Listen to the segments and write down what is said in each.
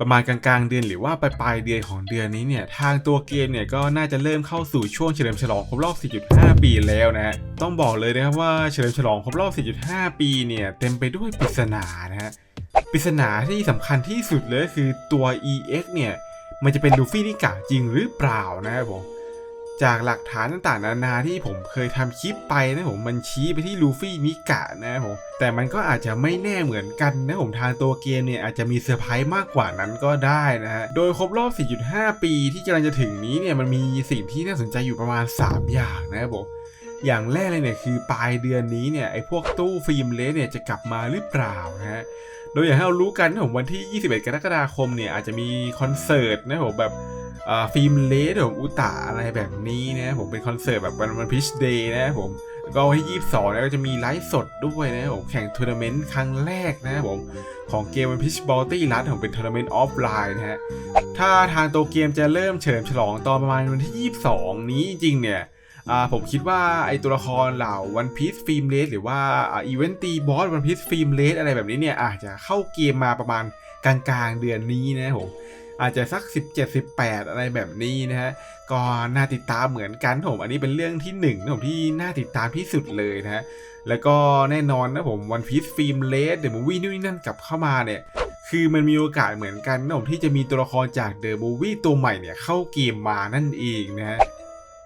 ประมาณกลางๆเดือนหรือว่าปลายๆเดือนของเดือนนี้เนี่ยทางตัวเกมเนี่ยก็น่าจะเริ่มเข้าสู่ช่วงเฉลิมฉลองครบรอบ 4.5 ปีแล้วนะต้องบอกเลยนะครับว่าเฉลิมฉลองครบรอบ 4.5 ปีเนี่ยเต็มไปด้วยปริศนานะฮะปริศนาที่สำคัญที่สุดเลยคือตัว EX เนี่ยมันจะเป็นลูฟี่นิกะจริงหรือเปล่านะครับผม จากหลักฐานต่างๆนานาที่ผมเคยทำคลิปไปนะผมมันชี้ไปที่ลูฟี่นิกะนะครับผมแต่มันก็อาจจะไม่แน่เหมือนกันนะผมทางตัวเกมเนี่ยอาจจะมีเซอร์ไพรส์มากกว่านั้นก็ได้นะฮะโดยครบรอบ 4.5 ปีที่กำลังจะถึงนี้เนี่ยมันมีสิ่งที่น่าสนใจอยู่ประมาณ 3 อย่างนะครับผมอย่างแรกเลยเนี่ยคือปลายเดือนนี้เนี่ยไอ้พวกตู้ฟิล์มเลสเนี่ยจะกลับมาหรือเปล่านะฮะโดยอย่างที่เรารู้กันนะผมวันที่ 21 กรกฎาคมเนี่ยอาจจะมีคอนเสิร์ตนะผมแบบ ฟิล์มเลสของอุตาอะไรแบบนี้นะผมเป็นคอนเสิร์ตแบบวันวันพิชเดย์นะผมก็วันที่ 22นะก็จะมีไลฟ์สดด้วยนะผมแข่งทัวร์นาเมนต์ครั้งแรกนะผมของเกมวันพิชบอลตี้รัดของเป็นทัวร์นาเมนต์ออฟไลน์นะฮะ ถ้าทางตัวเกมจะเริ่มเฉลิมฉลองตอนประมาณวันที่ 22 นี้จริงเนี่ยผมคิดว่าไอตัวละครเหล่าวันพีซฟิล์มเลสหรือว่าอีเวนต์ตีบอสวันพีซฟิล์มเลสอะไรแบบนี้เนี่ยอาจจะเข้าเกมมาประมาณกลางๆเดือนนี้นะผม อาจจะสัก 17 18 อะไรแบบนี้นะฮะก็น่าติดตามเหมือนกันผมอันนี้เป็นเรื่องที่หนึ่งนะผมที่น่าติดตามที่สุดเลยนะฮะแล้วก็แน่นอนนะผมวันพีซฟิล์มเลสเดอะมูวี่นู่นนี่นั่นกลับเข้ามาเนี่ยคือมันมีโอกาสเหมือนกันนะผมที่จะมีตัวละครจากเดอะมูวี่ตัวใหม่เนี่ยเข้าเกมมานั่นเองนะฮะ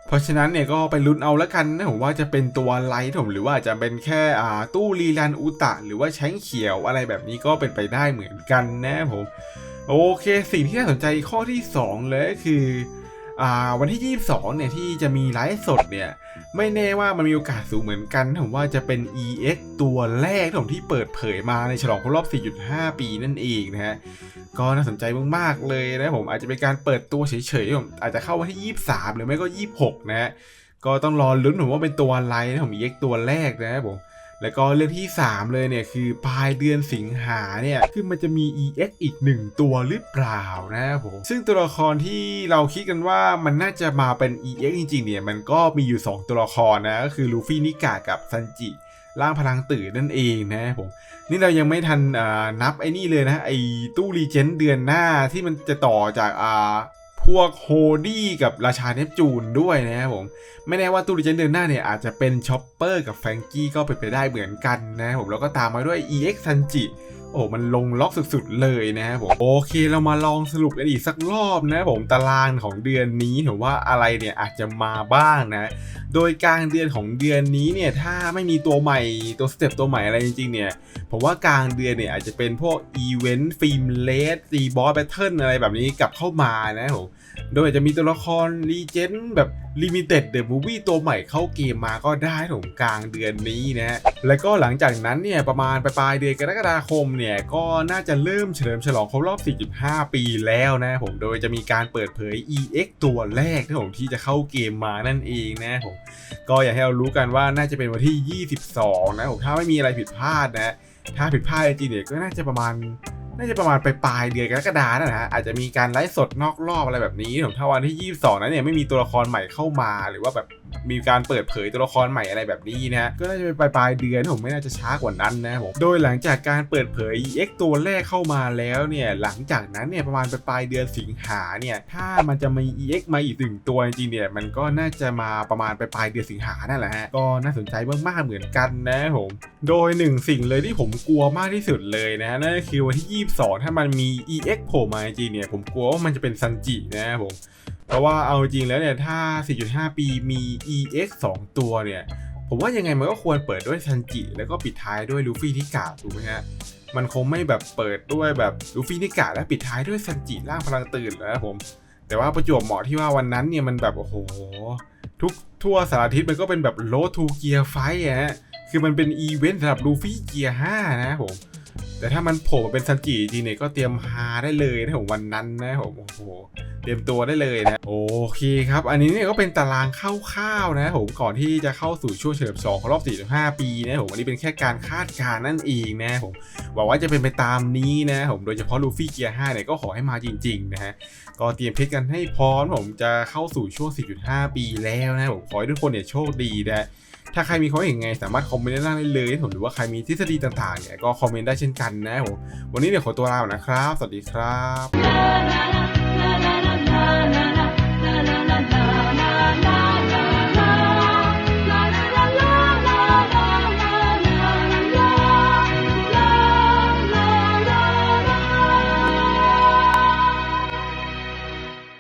เพราะฉะนั้นเนี่ยก็ไปลุ้นเอาแล้วกันนะผมว่าจะเป็นตัวไลท์ผมหรือว่าจะเป็นแค่อ่าตู้รีรันอุตะ หรือว่าแช้งเขียวอะไรแบบนี้ก็เป็นไปได้เหมือนกันนะผม โอเค สิ่งที่น่าสนใจข้อที่ 2 เลยคืออ่าวันที่ 22 เนี่ย ที่จะมีไลฟ์สดเนี่ย ไม่แน่ว่ามันมีโอกาสสูงเหมือนกันผมว่าจะเป็น EX ตัวแรกผมที่เปิดเผยมาในฉลองครบรอบ 4.5 ปีนั่นเองนะฮะ ก็น่าสนใจมากๆเลยนะผมอาจจะเป็นการเปิดตัวเฉยๆผมอาจจะเข้าวันที่ 23 หรือไม่ก็ 26 นะฮะ ก็ต้องรอลุ้นผมว่าเป็นตัวอะไรนะผม EX ตัวแรกนะผม แล้วก็เรื่องที่ 3 เลยเนี่ยคือปลายเดือนสิงหาเนี่ยคือมันจะมี EX อีก 1 ตัวหรือเปล่านะครับผมซึ่งตัวละครที่เราคิดกันว่ามันน่าจะมาเป็น EX จริงๆเนี่ยมันก็มีอยู่ 2 ตัวละครนะก็คือลูฟี่นิกะกับซันจิร่างพลังตื่นนั่นเองนะผมนี่เรายังไม่ทันนับไอ้นี่เลยนะไอ้ตู้รีเจนเดือนหน้าที่มันจะต่อจากอ่า พวกโฮดี้กับราชาเนปจูนด้วยนะครับผม ไม่แน่ว่าตู้รีเจนเดือนหน้าเนี่ยอาจจะเป็นชอปเปอร์กับแฟรงกี้ก็เป็นไปได้เหมือนกันนะครับผมแล้วก็ตามมาด้วย EX ซันจิ โอ้มันลงล็อกสุดๆเลยนะครับผมโอเคเรามาลองสรุปกันอีกสักรอบนะผมตารางของเดือนนี้ถือว่าอะไรเนี่ยอาจจะมาบ้างนะ โดยกลางเดือนของเดือนนี้เนี่ยถ้าไม่มีตัวใหม่ตัวสเต็ปตัวใหม่อะไรจริงๆเนี่ยผมว่ากลางเดือนเนี่ยอาจจะเป็นพวกอีเวนต์ฟิล์มเลสตีบอสแบทเทิลอะไรแบบนี้กลับเข้ามานะผมโดยอาจจะมีตัวละครรีเจนแบบลิมิเต็ดเดอะมูวี่ตัวใหม่เข้าเกมมาก็ได้ผมกลางเดือนนี้นะแล้วก็หลังจากนั้นเนี่ยประมาณปลายเดือนกรกฎาคมเนี่ยก็น่าจะเริ่มเฉลิมฉลองครบรอบ 4.5 ปีแล้วนะผมโดยจะมีการเปิดเผย EX ตัวแรกนะผมที่จะเข้าเกมมานั่นเองนะผมก็อยากให้เรารู้กันว่าน่าจะเป็นวันที่ 22 นะผมถ้าไม่มีอะไรผิดพลาดนะถ้าผิดพลาดจริงเนี่ยก็น่าจะประมาณน่าจะประมาณปลายเดือนกรกฎานะนะฮะอาจจะมีการไลฟ์สดนอกรอบอะไรแบบนี้ผมถ้าวันที่ 22 นั้นเนี่ยไม่มีตัวละครใหม่เข้ามาหรือว่าแบบ มีการเปิดเผยตัวละครใหม่อะไรแบบนี้นะ ก็น่าจะเป็นปลายปลายเดือนผมไม่น่าจะช้ากว่านั้นนะผมโดยหลังจากการเปิดเผย EX ตัวแรกเข้ามาแล้วเนี่ยหลังจากนั้นเนี่ยประมาณปลายๆเดือนสิงหาเนี่ยถ้ามันจะมี EX มาอีกหนึ่งตัวจริงเนี่ยมันก็น่าจะมาประมาณปลายๆเดือนสิงหานั่นแหละฮะก็น่าสนใจมากๆเหมือนกันนะผมโดยหนึ่งสิ่งเลยที่ผมกลัวมากที่สุดเลยนะนั่นก็คือวันที่ 22 ถ้ามันมี EX โผล่มาจริงเนี่ยผมกลัวว่ามันจะเป็นซันจินะผม เพราะว่าเอาจริงแล้วเนี่ยถ้า 4.5 ปีมี EX 2 ตัวเนี่ย ผมว่ายังไงมันก็ควรเปิดด้วยซันจิ แล้วก็ปิดท้ายด้วยลูฟี่นิกะถูกไหมฮะมันคงไม่แบบเปิดด้วยแบบลูฟี่นิกะแล้วปิดท้ายด้วยซันจิร่างพลังตื่นนะครับผม แต่ว่าประจวบเหมาะที่ว่าวันนั้นเนี่ยมันแบบโอ้โห ทุกทั่วสารทิศมันก็เป็นแบบโลทูเกียร์ไฟฮะคือมันเป็นอีเวนต์สำหรับลูฟี่เกียร์5นะผม แต่ถ้ามันโผล่มาเป็นซันจิจริงเนี่ยก็เตรียมฮาได้เลยนะผมวันนั้นนะผมโอ้โหเตรียมตัวได้เลยนะโอเคครับ อันนี้เนี่ยก็เป็นตารางคร่าวๆนะผมก่อนที่จะเข้าสู่ช่วงเฉลิมฉลองครบรอบ45 ปีนะผมอันนี้เป็นแค่การคาดการณ์นั่นเองนะผมหวังว่าจะเป็นไปตามนี้นะผมโดยเฉพาะลูฟี่เกียร์5เนี่ยก็ขอให้มาจริงๆนะฮะก็เตรียมเพชรกันให้พร้อมผมจะเข้าสู่ช่วง 10.5 ปีแล้วนะผมขอให้ทุกคนเนี่ยโชคดีนะ ถ้าใครมีความเห็นไงสามารถคอมเมนต์ด้านล่างได้เลยผมหรือว่าใครมีทฤษฎีต่างๆเนี่ยก็คอมเมนต์ได้เช่นกันนะผมวันนี้เดี๋ยวขอตัวลาไปนะครับ สวัสดีครับ